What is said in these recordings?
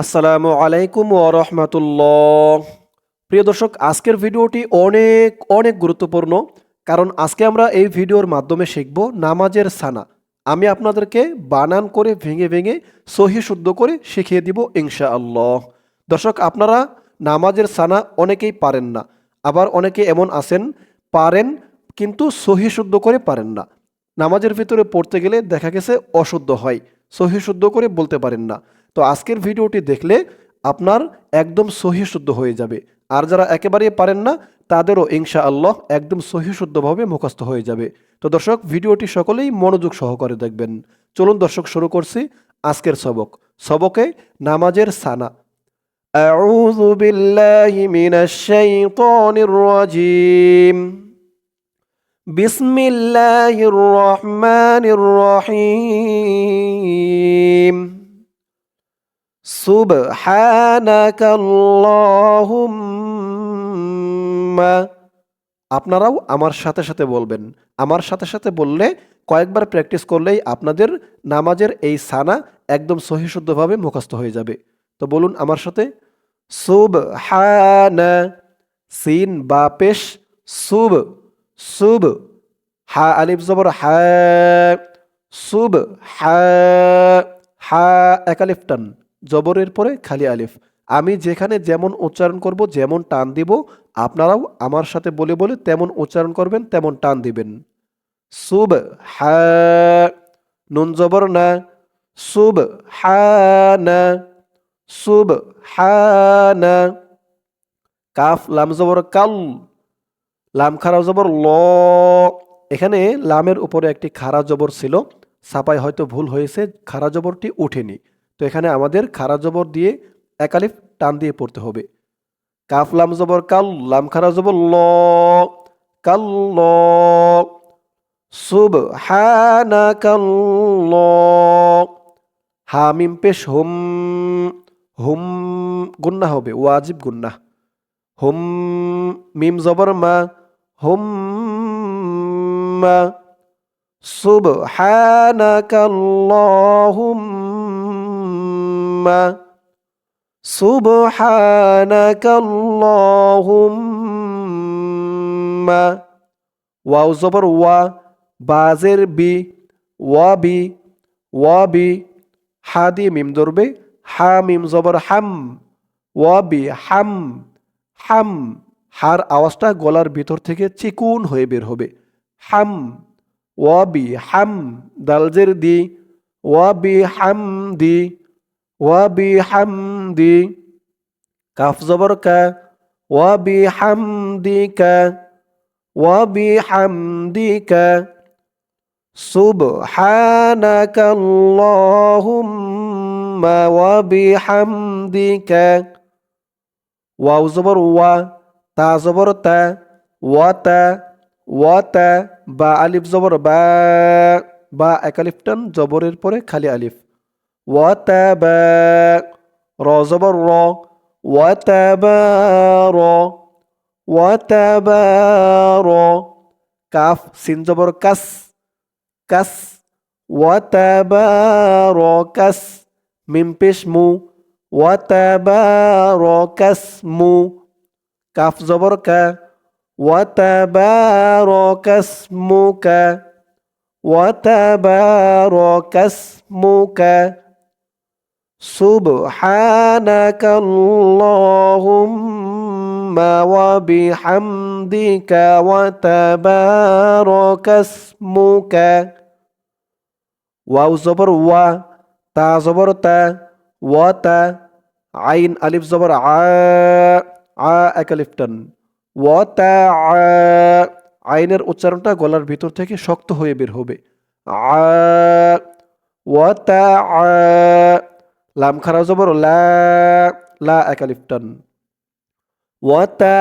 আসসালামু আলাইকুম ওরহমতুল্লাহ প্রিয় দর্শক, আজকের ভিডিওটি অনেক অনেক গুরুত্বপূর্ণ, কারণ আজকে আমরা এই ভিডিওর মাধ্যমে শিখব নামাজের সানা। আমি আপনাদেরকে বানান করে ভেঙে ভেঙে সহি শুদ্ধ করে শিখিয়ে দিব ইনশা আল্লাহ দর্শক, আপনারা নামাজের সানা অনেকেই পারেন না, আবার অনেকে এমন আছেন, পারেন কিন্তু সহি শুদ্ধ করে পারেন না। নামাজের ভিতরে পড়তে গেলে দেখা গেছে অশুদ্ধ হয়, সহি শুদ্ধ করে বলতে পারেন না। তো আজকের ভিডিওটি দেখলে আপনার একদম সহি শুদ্ধ হয়ে যাবে আর যারা একেবারেই পারেন না তাদেরও ইনশা আল্লাহ একদম সহি শুদ্ধভাবে মুখস্থ হয়ে যাবে তো দর্শক ভিডিওটি সকলেই মনোযোগ সহকারে দেখবেন চলুন দর্শক শুরু করছি আজকের সবক সবকে নামাজের সানা أعوذ بالله من الشيطان الرجيم بسم الله الرحمن الرحيم সুবহানাক আল্লাহুম্মা আপনারাও আমার সাথে সাথে বলবেন। আমার সাথে সাথে বললে কয়েকবার প্র্যাকটিস করলেই আপনাদের নামাজের এই সানা একদম সহিশুদ্ধভাবে মুখস্থ হয়ে যাবে। তো বলুন আমার সাথে। সুব হানা সিন বা পেশ, সুব সুব, হা, আলিফ জবর হা, সুব, হা হা একালিফটান জবরের পরে খালি আলিফ। আমি যেখানে যেমন উচ্চারণ করব, যেমন টান দিব, আপনারাও আমার সাথে বলে বলে তেমন উচ্চারণ করবেন, তেমন টান দিবেন। সুব হা, নুন জবর না। সুব হা, না। সুব হা কাফ, লাম জবর কাল। লাম খারা জবর ল। এখানে লামের উপরে একটি খারা জবর ছিল। সাপাই হয়তো ভুল হয়েছে, খারা জবরটি ওঠেনি তো এখানে আমাদের খারা জবর দিয়ে একালিফ টান দিয়ে পড়তে হবে। কাফ লাম জবর কাল, লাম খারা জবর ল, কাল ল সুব হানা কাল ল, হামিম পেশ হুম হুম গুন্না হবে, ওয়াজিব গুন্না। হুম মিম জবর মা, হুম মা সুব হানা কাল হুম سبحانك اللهم ওয়াও জবর ওয়া বাজের বি ওয়া বি ওয়া বি হা দিয়ে মিম ধরবে হা মিম জবর হাম ওয়া বি হাম হাম হার আওয়াজটা গলার ভিতর থেকে চিকুন হয়ে বের হবে হাম ওয়াবি হাম দালজের দি ওয়াবি হাম দি ওয়াবি হাম দি কাফ জবর কা ওয়াবি হাম দি কা ওয়াবি হাম দি কা سبحانك اللهم وبحمدك ওয়াও জবর ওয়া তা জবর তা ওয়া তা ওয়াতা বা আলিফ জবর বা বা এক আলিফ টান জবরের পরে খালি আলিফ وتبا را زبر را. وتبارى وتبارى كاف. سين زبر كس. كس. وتباركس من بيش مو. وتباركس مو. كاف زبر كا وتبارك اسمك مو كا سبحانك اللهم وبحمدك وتبارك اسمك واو زبر و تا زبر تا وتا عين ألف زبر ع ع أكلفتن ওয়াতা আইনের উচ্চারণটা গলার ভিতর থেকে শক্ত হয়ে বের হবে ওয়াতা লাম খারা জবর লা লা একালিফটান ওয়াতা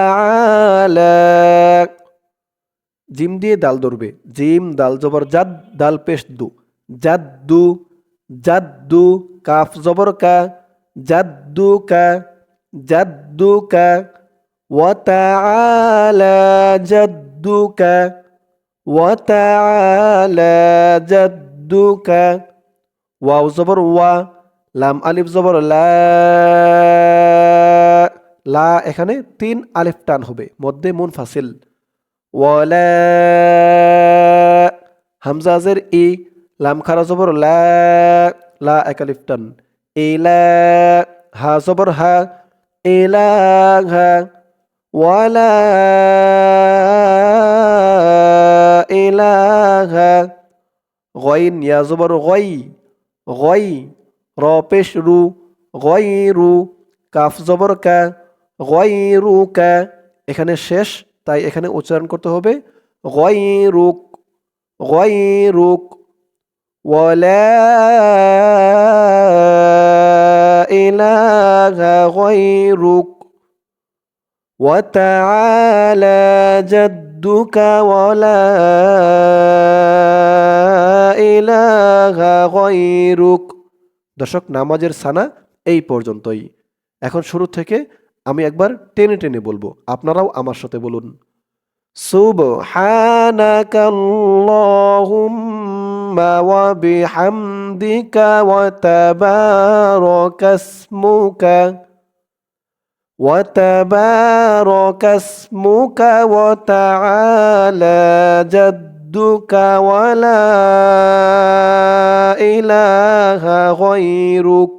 জিম দিয়ে দাল ধরবে জিম দাল জবর জাদ দাল পেশ দু জাদ্দু জাদ্দু কাফ জবর কা জাদ্দু কা জাদ্দু কা وتعالى جدك وتعالى جدك ওয়াও জবর ওয়া লাম আলিফ জবর, লা লা, এখানে তিন আলিফ টান হবে, মধ্যে মুন ফাসিল হামজাজের ই, লাম খারা জবর, লা লা, এক আলিফ টান। ইলা হা জবর, হা ইলা হা ওয়ালা, ইলাহা গইন ইয়া জবর গই গই র পেশ রু গই রু কাফ জবর কা গই রু কা এখানে শেষ তাই এখানে উচ্চারণ করতে হবে গই রুক গই রুক ولا إله غيرك وتعالى جدك ولا إله غيرك দর্শক নামাজের সানা এই পর্যন্তই এখন শুরু থেকে আমি একবার টেনে টেনে বলবো আপনারাও আমার সাথে বলুন سبحانك اللهم وبحمدك وتبارك اسمك وتبارك اسمك وتعالى جدك ولا إله غيرك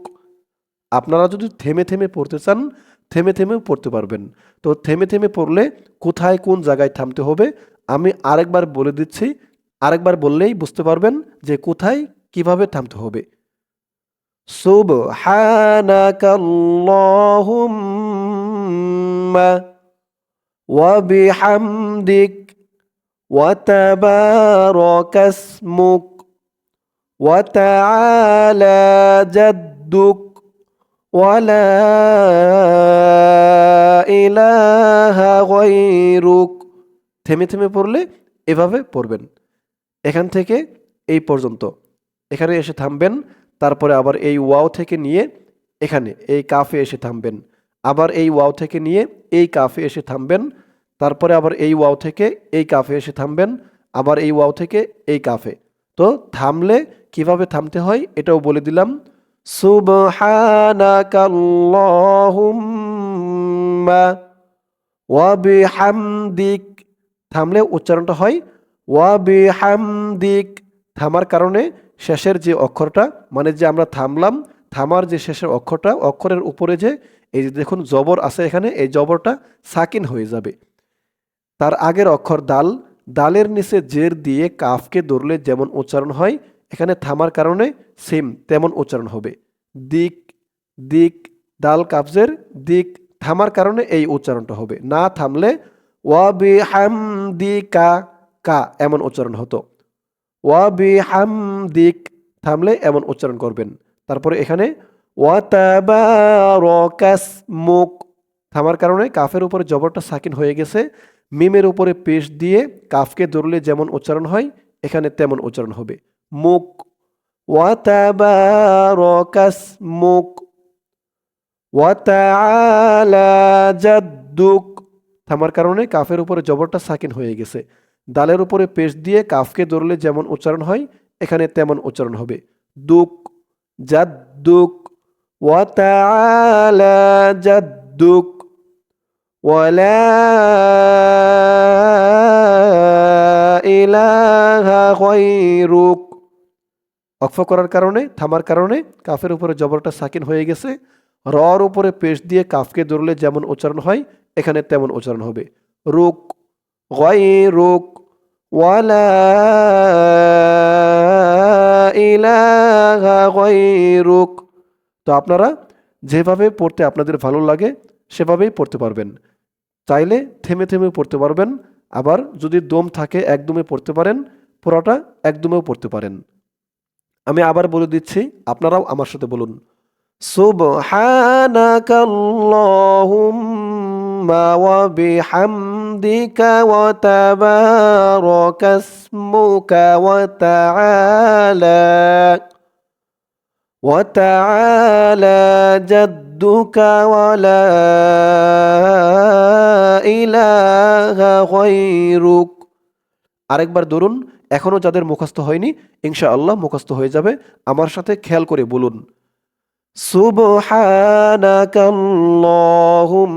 আপনারা যদি থেমে থেমে পড়তে চান থেমে থেমেও পড়তে পারবেন তো থেমে থেমে পড়লে কোথায় কোন জায়গায় থামতে হবে আমি আরেকবার বলে দিচ্ছি আরেকবার বললেই বুঝতে পারবেন যে কোথায় কিভাবে থামতে হবে সুবহানাকাল্লাহুম্মা ওয়া বিহামদিক ওয়া তাবারাকা ইসমুক ওয়া তাআলা জাদ্দুক ولا ইলাহা গায়রুক থেমে থেমে পড়লে এভাবে পড়বেন এখান থেকে এই পর্যন্ত এখানে এসে থামবেন তারপরে আবার এই ওয়াও থেকে নিয়ে এখানে এই কাফে এসে থামবেন আবার এই ওয়াও থেকে নিয়ে এই কাফে এসে থামবেন তারপরে আবার এই ওয়াও থেকে এই কাফে এসে থামবেন, আবার এই ওয়াও থেকে এই কাফে। তো থামলে কীভাবে থামতে হয় এটাও বলে দিলাম। সুবহানাকাল্লাহুম্মা ওয়া থামলে উচ্চারণটা হয় ওয়া বিহামদিক। থামার কারণে শেষের যে অক্ষরটা মানে যে আমরা থামলাম, থামার যে শেষের অক্ষরটা, অক্ষরের উপরে যে এই যে দেখুন জবর আছে এখানে, এই জবরটা সাকিন হয়ে যাবে। তার আগের অক্ষর দাল, দালের নিচে জের দিয়ে কাফকে ধরলে যেমন উচ্চারণ হয়, এখানে থামার কারণে সেম তেমন উচ্চারণ হবে। দিক দিক, দাল কাবজের দিক থামার কারণে এই উচ্চারণটা হবে। না থামলে ওয়াবি হামদি কা কা এমন উচ্চারণ হতো। ওয়াবি হামদিক থামলে এমন উচ্চারণ করবেন। তারপরে এখানে ওয়াতাবারকাস মুখ থামার কারণে কাফের উপরে জবরটা সাকিন হয়ে গেছে। মিমের ওপরে পেশ দিয়ে কাফকে ধরলে যেমন উচ্চারণ হয়, এখানে তেমন উচ্চারণ হবে। মুখ ওয়াতাবারকাস মুখ ওয়াতাআলা থামার কারণে কাফের উপরে জবরটা সাকিন হয়ে গেছে। দালের উপরে পেশ দিয়ে কাফকে ধরলে যেমন উচ্চারণ হয়, এখানে তেমন উচ্চারণ হবে। দুক, জাদ্দুক, ওয়াতাআলা জাদ্দুক। ওয়ালা ইলাহা গায়রুক অক্ফ করার কারণে, থামার কারণে কাফের উপরে জবরটা সাকিন হয়ে গেছে। রর উপরে পেশ দিয়ে কাফকে ধরলে যেমন উচ্চারণ হয়, এখানে তেমন উচ্চারণ হবে। রুক গয় রুক ওয়ালা ইলাহা গয়রুক। তো আপনারা যেভাবে পড়তে আপনাদের ভালো লাগে, সেভাবেই পড়তে পারবেন। চাইলে থেমে থেমে পড়তে পারবেন, আবার যদি দম থাকে একদমে পড়তে পারেন পুরোটা একদমেও পড়তে পারেন। আমি আবার বলে দিচ্ছি, আপনারাও আমার সাথে বলুন। বিহামদিকা ওয়া তাবারাকা ইসমুকা ওয়া তাআলা ওয়া তাআলা জাদ্দুকা ওয়া লা ইলাহা গায়রুক আরেকবার ধরুন এখনও যাদের মুখস্থ হয়নি ইনশাআল্লাহ মুখস্থ হয়ে যাবে আমার সাথে খেয়াল করে বলুন سبحانك اللهم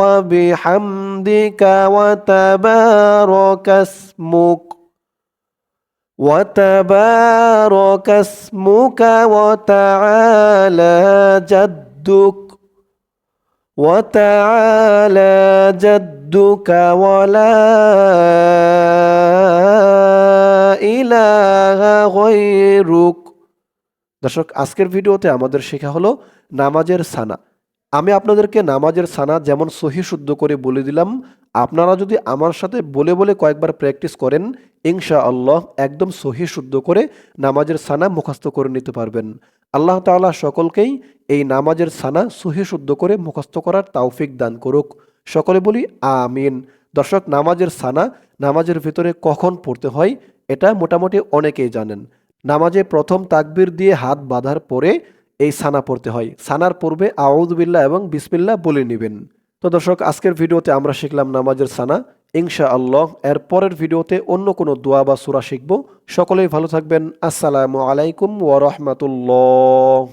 وبحمدك وتبارك اسمك وتبارك اسمك وتعالى جدك وتعالى جدك ولا إله غيرك দর্শক আজকের ভিডিওতে আমাদের শেখা হলো নামাজের সানা আমি আপনাদেরকে নামাজের সানা যেমন সহি শুদ্ধ করে বলে দিলাম, আপনারা যদি আমার সাথে বলে বলে কয়েকবার প্র্যাকটিস করেন ইনশা আল্লাহ একদম সহি শুদ্ধ করে নামাজের সানা মুখস্থ করে নিতে পারবেন। আল্লাহ তাআলা সকলকেই এই নামাজের সানা সহি শুদ্ধ করে মুখস্থ করার তাওফিক দান করুক। সকলে বলি আমিন। দর্শক, নামাজের সানা নামাজের ভিতরে কখন পড়তে হয়, এটা মোটামুটি অনেকেই জানেন। নামাজে প্রথম তাকবির দিয়ে হাত বাঁধার পরে এই সানা পড়তে হয়। সানার পূর্বে আউদবিল্লা এবং বিসমিল্লা বলে নেবেন। তো দর্শক, আজকের ভিডিওতে আমরা শিখলাম নামাজের সানা। ইনশা আল্লাহ এর পরের ভিডিওতে অন্য কোনো দোয়া বা সুরা শিখব। সকলেই ভালো থাকবেন। আসসালামু আলাইকুম ওয়া রাহমাতুল্লাহ।